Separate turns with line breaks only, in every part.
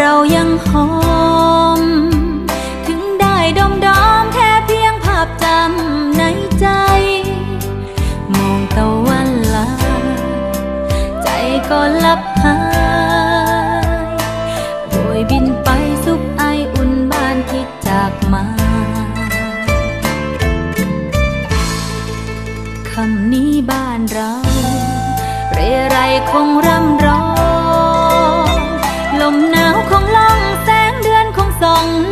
เรายังหอม ถึงได้ดมดอมแค่เพียงภาพจำในใจ มองตะวันลา ใจก็ลับหายโบยบินไปซุกไออุ่นบ้านที่จากมาคำนี้บ้านเรา เรไรคงร่ำร้อ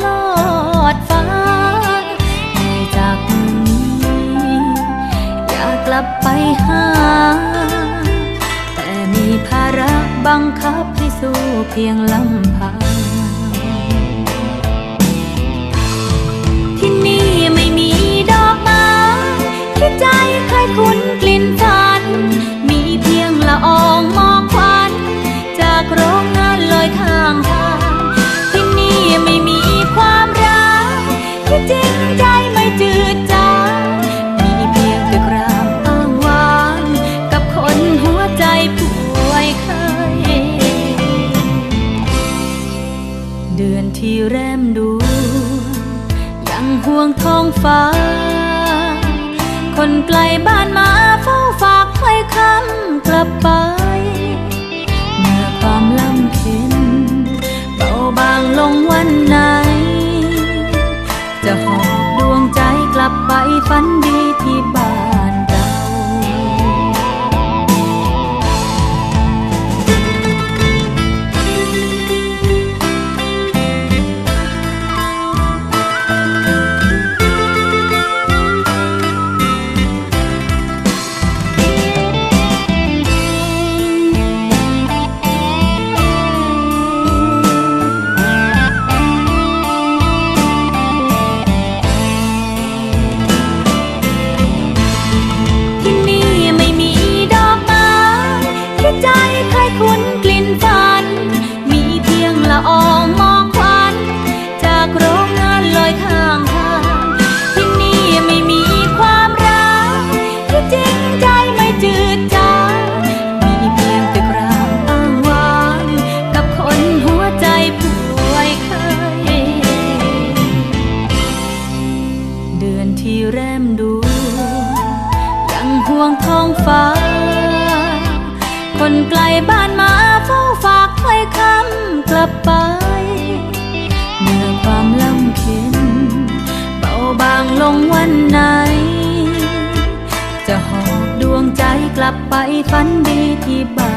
ลอดฟ้าเหนื่อยจากนี้ อยากกลับไปหา แต่มีภาระบังคับให้สู้เพียงลำพัง ที่แรมดู ยังห่วงท้องฟ้า คนไกลบ้านมาเฝ้าฝากไว้คำ ใจเคยคุ้นกลิ่นฝัน มีเพียงละอองหมอกควันจากโรงงานลอยข้างทาง ที่นี่ไม่มีความรักที่จริงใจไม่จืดจางมีเพียงแต่กรามอ้างว้าง กับคนหัวใจป่วยเคย เดือนที่แรมดู ยังห่วงท้องฟ้า คนไกลบ้านมาเฝ้าฝากถ้คำกลับไป เมื่อความลำเค็นเบาบางลงวันไหน จะหอบดวงใจกลับไปฝันดีที่บ้าน